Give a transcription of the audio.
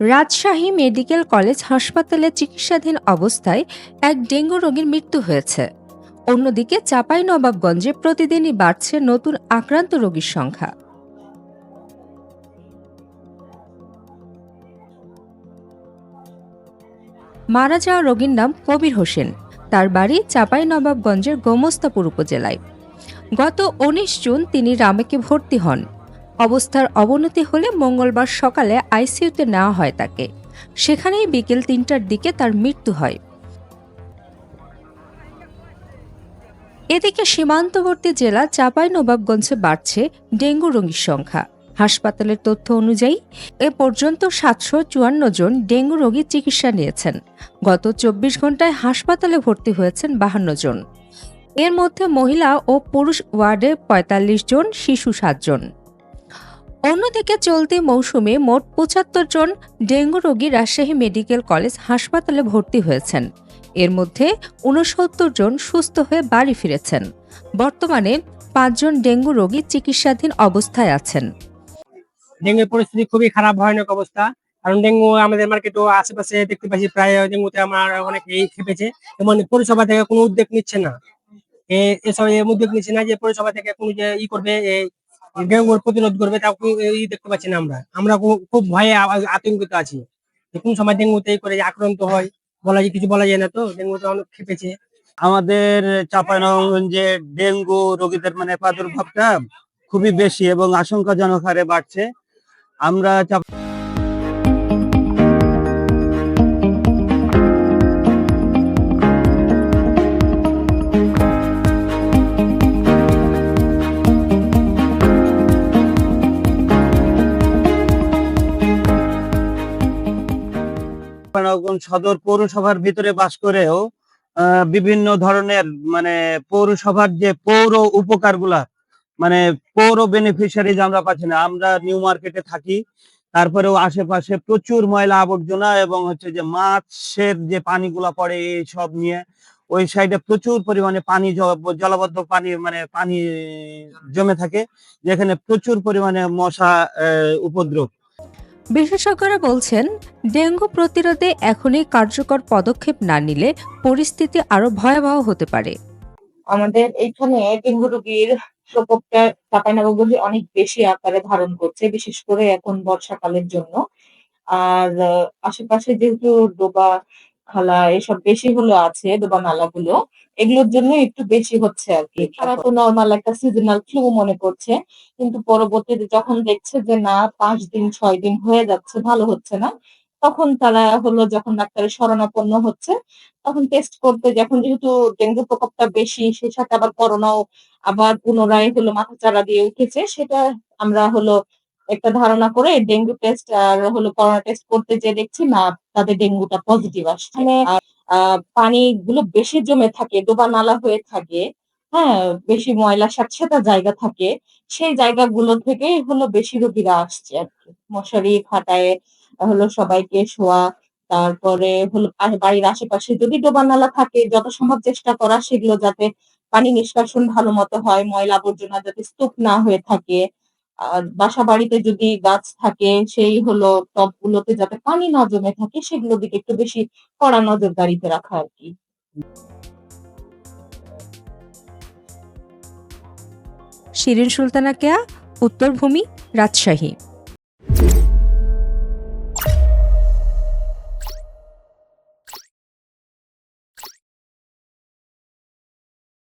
Rajshahi medical college হাসপাতালে চিকিৎসাধীন অবস্থায় এক ডেঙ্গু রোগীর মৃত্যু হয়েছে। অন্যদিকে চাঁপাইনবাবগঞ্জে প্রতিদিনই বাড়ছে নতুন আক্রান্ত রোগীর সংখ্যা। মারা যাওয়া রোগীর নাম কবির হোসেন। তার বাড়ি চাঁপাইনবাবগঞ্জের গোমস্তাপুর উপজেলায়। গত উনিশ জুন তিনি রামেকে ভর্তি হন। অবস্থার অবনতি হলে মঙ্গলবার সকালে আইসিইউতে নেওয়া হয় তাকে। সেখানেই বিকেল তিনটার দিকে তার মৃত্যু হয়। এদিকে সীমান্তবর্তী জেলা চাঁপাইনবাবগঞ্জে বাড়ছে ডেঙ্গু রোগীর সংখ্যা। হাসপাতালের তথ্য অনুযায়ী, এ পর্যন্ত সাতশো চুয়ান্ন জন ডেঙ্গু রোগী চিকিৎসা নিয়েছেন। গত চব্বিশ ঘন্টায় হাসপাতালে ভর্তি হয়েছেন বাহান্ন জন। এর মধ্যে মহিলা ও পুরুষ ওয়ার্ডে পঁয়তাল্লিশ জন, শিশু সাতজন অন্যদিকে চলতি মৌসুমে মোট পঁচাত্তর জন ডেঙ্গু রোগী রাজশাহী মেডিকেল কলেজ হাসপাতালে ভর্তি হয়েছেন। এর মধ্যে উনসত্তর জন সুস্থ হয়ে বাড়ি ফিরেছেন। বর্তমানে পাঁচজন ডেঙ্গু রোগী চিকিৎসাধীন অবস্থায় আছেন। ডেঙ্গুর পরিস্থিতি খুবই খারাপ, ভয়ানক অবস্থা। কারণ ডেঙ্গু আমাদের মার্কেটও আশেপাশে দেখতে পাচ্ছি প্রায় ডেঙ্গুতে আমার অনেকেই খেপেছে। এবং পৌরসভা থেকে কোনো উদ্যোগ নিচ্ছে না। এসব উদ্যোগ নিচ্ছে না যে পৌরসভা থেকে কোনো যে ই করবে এই প্রতিরোধ করবে তা কোনো ই দেখতে পাচ্ছি না আমরা। আমরা খুব- ভয়ে আতঙ্কিত আছি। কোন সময় ডেঙ্গুতে এই করে আক্রান্ত হয়। বলা যায়, কিছু বলা যায় না তো? ডেঙ্গুতে অনেক খেপেছে। আমাদের চাঁপাইনবাবগঞ্জে ডেঙ্গু রোগীদের মানে প্রাদুর্ভাবটা খুবই বেশি এবং আশঙ্কাজনক হারে বাড়ছে। আমরা চাঁপাইনবাবগঞ্জ সদর পৌরসভার ভিতরে বাস করেও বিভিন্ন ধরনের মানে পৌরসভার যে পৌর উপকারগুলা মানে পৌর বেনিফিশিয়ারিজ আমরা পাচ্ছি না। আমরা নিউ মার্কেটে থাকি, তারপরেও আশেপাশে প্রচুর ময়লা আবর্জনা এবং হচ্ছে যে মাছের যে পানিগুলা পড়ে এই সব নিয়ে, ওই সাইডে প্রচুর পরিমাণে পানি জলাবদ্ধ পানি মানে পানি জমে থাকে, যেখানে প্রচুর পরিমাণে মশা উপদ্রব। বিশেষজ্ঞরা বলছেন, ডেঙ্গু প্রতিরোধে এখনই কার্যকর পদক্ষেপ না নিলে পরিস্থিতি আরও ভয়াবহ হতে পারে। আমাদের এখানে ডেঙ্গু রোগীর প্রকোপটা চাঁপাইনবাবগঞ্জে অনেক বেশি আকারে ধারণ করছে, বিশেষ করে এখন বর্ষাকালের জন্য। আর, আশেপাশে যেহেতু ডোবা খালা এসব বেশি হলো আছে ডোবা নালাগুলো এগুলোর জন্য একটু বেশি হচ্ছে আর কি। তারা তো নর্মাল একটা সিজনাল ফ্লু মনে করছে কিন্তু পরবর্তীতে যখন দেখছে যে না পাঁচ দিন ছয় দিন হয়ে যাচ্ছে ভালো হচ্ছে না তখন তারা হলো যখন ডাক্তারের শরণাপন্ন হচ্ছে তখন টেস্ট করতে যখন যেহেতু ডেঙ্গু প্রকোপটা বেশি সেই সাথে আবার করোনাও আবার পুনরায় হলো মাথা চারা দিয়ে উঠেছে সেটা আমরা হলো একটা ধারণা করে ডেঙ্গু টেস্ট আর হলো করোনা টেস্ট করতে যে দেখছি না তাদের ডেঙ্গুটা পজিটিভ আসছে। মানে আহ পানি গুলো বেশি জমে থাকে ডোবা নালা হয়ে থাকে হ্যাঁ বেশি ময়লা স্যাঁতসেঁতা জায়গা থাকে সেই জায়গাগুলো থেকে হলো বেশি রোগীরা আসছে আর কি। মশারি খাটায় হলো সবাইকে শোয়া তারপরে হলো বাড়ির আশেপাশে যদি ডোবা নালা থাকে যত সম্ভব চেষ্টা করা সেগুলো যাতে পানি নিষ্কাশন ভালো মতো হয় ময়লা আবর্জনা যাতে স্তূপ না হয়ে থাকে আর বাসা বাড়িতে যদি গাছ থাকে, সেই হলো টবগুলোতে যাতে পানি না জমে থাকে, সেগুলো দিকে একটু বেশি কড়া নজরদারিতে রাখা আর কি। শিরিন সুলতানা কেয়া উত্তরভূমি রাজশাহী।